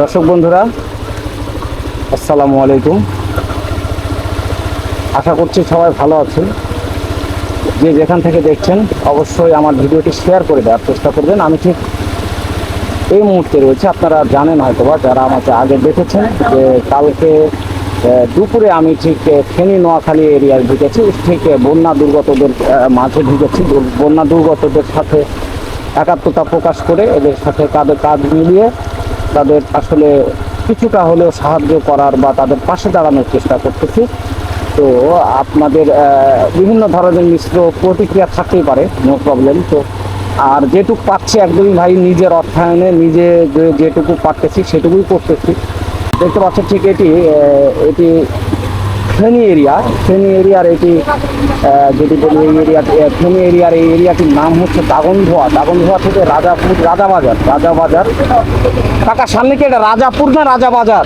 দর্শক বন্ধুরা, আসসালামু আলাইকুম। আশা করছি সবাই ভালো আছেন। যে যেখান থেকে দেখছেন, অবশ্যই আমার ভিডিওটি শেয়ার করে দেওয়ার চেষ্টা করবেন। আমি ঠিক এই মুহূর্তে রয়েছে। আপনারা জানেন হয়তোবা যারা আমাকে আগে দেখেছেন যে কালকে দুপুরে আমি ঠিক ফেনী নোয়াখালী এরিয়ায় ঢুকেছি। ঠিক বন্যা দুর্গতদের মাঝে ঢুকেছি। বন্যা দুর্গতদের সাথে একাত্মতা প্রকাশ করে এদের সাথে কাঁধে কাঁধ মিলিয়ে তাদের আসলে কিছুটা হলেও সাহায্য করার বা তাদের পাশে দাঁড়ানোর চেষ্টা করতেছি। তো আপনাদের বিভিন্ন ধরনের মিশ্র প্রতিক্রিয়া থাকতেই পারে নো প্রবলেম তো আর যেটুকু পাচ্ছি একদমই ভাই নিজের অর্থায়নে, নিজে যেটুকু পারতেছি সেটুকুই করতেছি। দেখতে পাচ্ছেন ঠিক এটি এটি ফেনী এরিয়া, ফেনী এরিয়ার এটি যদি বলি এই এরিয়া ফেনী এরিয়ার এই এরিয়াটির নাম হচ্ছে দাগনধোয়া। দাগনধোয়া থেকে রাজাপুর, রাজাবাজার রাজাবাজার। কাকা, সামনে কি এটা রাজাপুর না রাজাবাজার?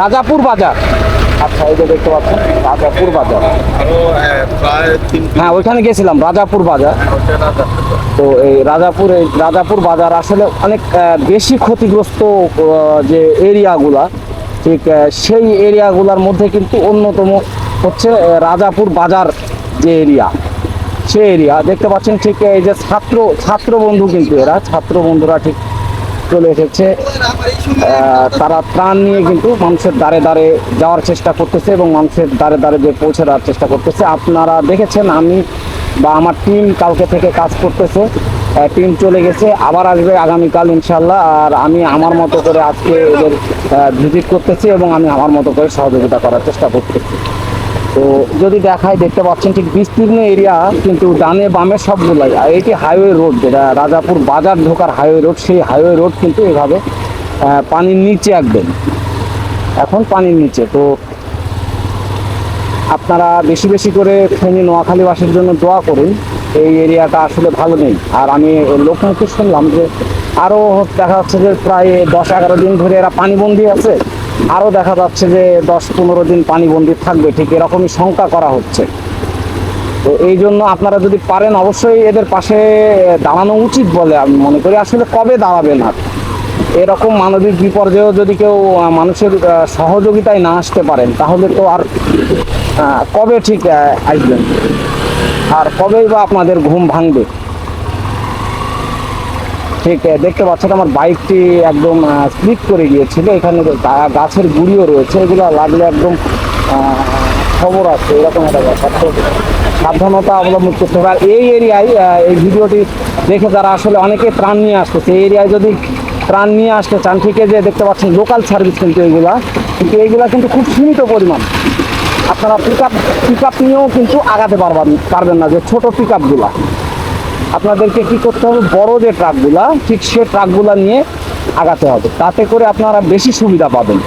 রাজাপুর বাজার। আচ্ছা এই যে দেখতে পাচ্ছেন, রাজাপুর বাজার। হ্যাঁ ওইখানে গেছিলাম, রাজাপুর বাজার। তো এই রাজাপুর রাজাপুর বাজার আসলে অনেক বেশি ক্ষতিগ্রস্ত যে এরিয়াগুলা ঠিক সেই এরিয়াগুলোর মধ্যে কিন্তু অন্যতম হচ্ছে রাজাপুর বাজার যে এরিয়া, সে এরিয়া। দেখতে পাচ্ছেন ঠিক, এই যে ছাত্র ছাত্র বন্ধু কিন্তু এরা, ছাত্র বন্ধুরা ঠিক চলে এসেছে। তারা ত্রাণ নিয়ে কিন্তু মানুষের দ্বারে দ্বারে যাওয়ার চেষ্টা করতেছে এবং মানুষের দ্বারে দ্বারে যে পৌঁছে দেওয়ার চেষ্টা করতেছে। আপনারা দেখেছেন, আমি বা আমার টিম কালকে থেকে কাজ করতেছে। টিম চলে গেছে, আবার আসবে আগামীকাল ইনশাল্লাহ আর আমি আমার মতো করে আজকে এদের ভিজিট করতেছি এবং আমি আমার মতো করে সহযোগিতা করার চেষ্টা করতেছি। তো যদি দেখায়, দেখতে পাচ্ছেন ঠিক বিস্তীর্ণ এরিয়া কিন্তু ডানে বামে সবগুলাই। এটি হাইওয়ে রোড যেটা রাজাপুর বাজার ঢোকার হাইওয়ে রোড সেই হাইওয়ে রোড কিন্তু এভাবে পানির নিচে একদম। এখন পানির নিচে। তো আপনারা বেশি বেশি করে ফেনী নোয়াখালীবাসীর জন্য দোয়া করুন। এই এরিয়াটা আসলে ভালো নেই। আর আমি লোকমুখে শুনলাম যে আরও দেখা যাচ্ছে যে প্রায় দশ এগারো দিন ধরে এরা পানিবন্দি আছে। আরও দেখা যাচ্ছে যে দশ পনেরো দিন পানিবন্দি থাকবে। ঠিক এরকমই শঙ্কা করা হচ্ছে। তো এই জন্য আপনারা যদি পারেন, অবশ্যই এদের পাশে দাঁড়ানো উচিত বলে আমি মনে করি। আসলে কবে দাঁড়াবেন আর এরকম মানবিক বিপর্যয়েও যদি কেউ মানুষের সহযোগিতায় না আসতে পারেন, তাহলে তো আর কবে ঠিক আসবেন? আর কবেই বা আপনাদের ঘুম ভাঙবে? ঠিক দেখতে পাচ্ছেন আমার বাইকটি একদম স্লিপ করে গিয়েছিল। এখানে গাছের গুড়িও রয়েছে। এগুলো লাগলে একদম খবর আছে। এরকম একটা ব্যাপার। তো সাবধানতা অবলম্বন করতে হবে। আর এই এরিয়ায় এই ভিডিওটি দেখে যারা আসলে অনেকে ত্রাণ নিয়ে আসতেছে, এই এরিয়ায় যদি ত্রাণ নিয়ে আসতে চান, ঠিক যে দেখতে পাচ্ছেন লোকাল সার্ভিস কিন্তু এগুলা, কিন্তু এইগুলা কিন্তু খুব সীমিত পরিমাণ। আপনারা পিক আপ পিক আপ নিয়েও কিন্তু আগাতে পারবেন পারবেন না যে ছোট পিক আপগুলা আপনাদেরকে কি করতে হবে? বড় যে ট্রাকগুলা ঠিক সে ট্রাকগুলা নিয়ে আগাতে হবে। তাতে করে আপনারা বেশি সুবিধা পাবেন।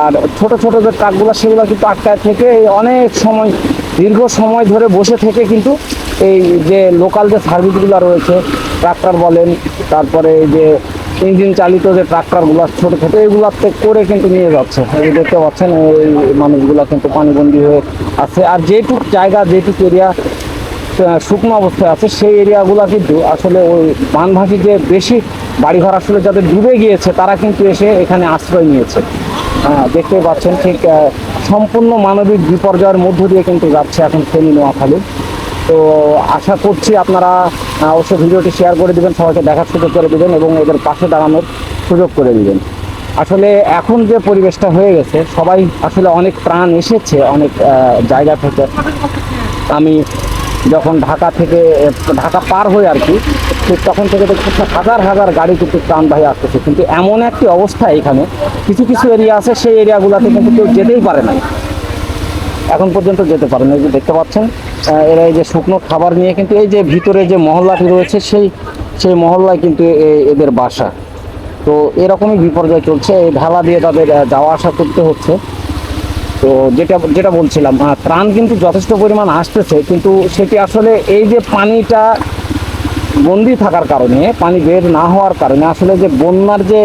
আর ছোট ছোট যে ট্রাকগুলো সেগুলো কিন্তু আটকায় থেকে অনেক সময়, দীর্ঘ সময় ধরে বসে থেকে কিন্তু এই যে লোকাল যে সার্ভিসগুলো রয়েছে ট্রাক্টর বলেন, তারপরে এই যে ইঞ্জিন চালিত যে ট্রাক্টরগুলো ছোট ছোট, এগুলাতে করে কিন্তু নিয়ে যাচ্ছে। এই দেখতে পাচ্ছেন, এই মানুষগুলো কিন্তু পানিবন্দী হয়ে আছে। আর যেটুক জায়গা, যেটুক এরিয়া শুকনো অবস্থায় আছে, সেই এরিয়াগুলো কিন্তু আসলে ওই বানভাসী যে বেশি বাড়িঘর আসলে যাদের ডুবে গিয়েছে, তারা কিন্তু এসে এখানে আশ্রয় নিয়েছে। হ্যাঁ দেখতে পাচ্ছেন, ঠিক সম্পূর্ণ মানবিক বিপর্যয়ের মধ্য দিয়ে কিন্তু যাচ্ছে এখন ফেনী, নোয়াখালী। তো আশা করছি আপনারা অবশ্যই ভিডিওটি শেয়ার করে দেবেন, সবাইকে দেখার সুযোগ করে দিবেন এবং এদের পাশে দাঁড়ানোর সুযোগ করে দিবেন। আসলে এখন যে পরিবেশটা হয়ে গেছে, সবাই আসলে অনেক প্রাণ এসেছে অনেক জায়গা থেকে। আমি যখন ঢাকা থেকে, ঢাকা পার হই আর কি, ঠিক তখন থেকে দেখছি হাজার হাজার গাড়ি কিন্তু প্রাণবাহী আসতেছে। কিন্তু এমন একটি অবস্থা এখানে, কিছু কিছু এরিয়া আছে, সেই এরিয়াগুলোতে কিন্তু কেউ যেতেই পারে না এখন পর্যন্ত যেতে পারে না দেখতে পাচ্ছেন এরা এই যে শুকনো খাবার নিয়ে কিন্তু এই যে ভিতরে যে মহল্লাটি রয়েছে, সেই সেই মহল্লায় কিন্তু এদের বাসা। তো এরকমই বিপর্যয় চলছে। এই ঢালা দিয়ে তাদের যাওয়া আসা করতে হচ্ছে। তো যেটা যেটা বলছিলাম ত্রাণ কিন্তু যথেষ্ট পরিমাণ আসতেছে, কিন্তু সেটি আসলে এই যে পানিটা বন্দি থাকার কারণে, পানি বের না হওয়ার কারণে, আসলে যে বন্যার যে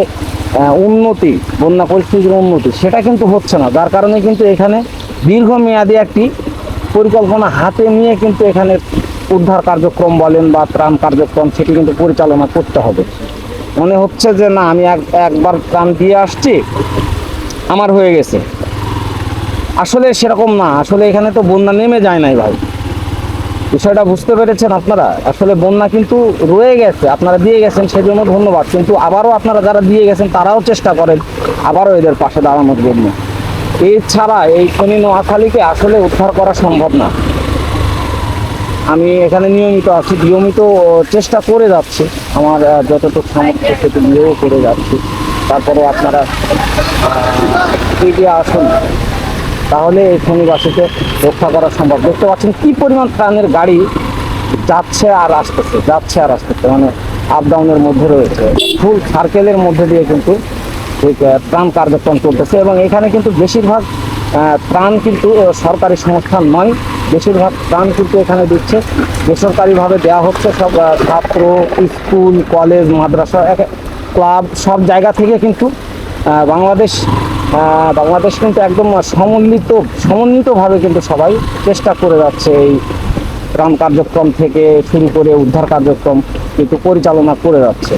উন্নতি, বন্যা পরিস্থিতির উন্নতি, সেটা কিন্তু হচ্ছে না। যার কারণে কিন্তু এখানে দীর্ঘমেয়াদী একটি পরিকল্পনা হাতে নিয়ে কিন্তু এখানে উদ্ধার কার্যক্রম বলেন বা ত্রাণ কার্যক্রম, সেটি কিন্তু পরিচালনা করতে হবে। মনে হচ্ছে যে না, আমি এক একবার ত্রাণ দিয়ে আসছি, আমার হয়ে গেছে। আসলে সেরকম না, আসলে এখানে তো বন্যা নেমে যায় নাই ভাই। বিষয়টা বুঝতে পেরেছেন আপনারা? আসলে বন্যা কিন্তু রয়ে গেছে, আপনারা দিয়ে গেছেন সেজন্য ধন্যবাদ। কিন্তু আবারও আপনারা যারা দিয়ে গেছেন, তারাও চেষ্টা করেন আবারও এদের পাশে দাঁড়ানোর জন্য। এছাড়া এই খনি নোয়াখালীকে আসলে উদ্ধার করা সম্ভব না। আমি এখানে নিয়মিত আছি, নিয়মিত চেষ্টা করে যাচ্ছি। আমার যতটুকু সামর্থ্য সেটুকু দিয়েও করে যাচ্ছি। তারপরে আপনারা আসুন, তাহলে এই খনিবাসীকে রক্ষা করা সম্ভব। দেখতে পাচ্ছেন কি পরিমাণ ত্রাণের গাড়ি যাচ্ছে আর আসতেছে, যাচ্ছে আর আসতেছে মানে আপ ডাউনের মধ্যে রয়েছে। ফুল সার্কেলের মধ্যে দিয়ে কিন্তু ত্রাণ কার্যক্রম চলতেছে এবং এখানে কিন্তু বেশিরভাগ ত্রাণ কিন্তু সরকারি সংস্থান নয়, বেশিরভাগ ত্রাণ কিন্তু এখানে দিচ্ছে। বেসরকারিভাবে দেওয়া হচ্ছে সব ছাত্র, স্কুল, কলেজ, মাদ্রাসা ক্লাব, সব জায়গা থেকে কিন্তু বাংলাদেশ বাংলাদেশ কিন্তু একদম সমন্বিত, সমন্বিতভাবে কিন্তু সবাই চেষ্টা করে যাচ্ছে এই ত্রাণ কার্যক্রম থেকে শুরু করে উদ্ধার কার্যক্রম কিন্তু পরিচালনা করে যাচ্ছে।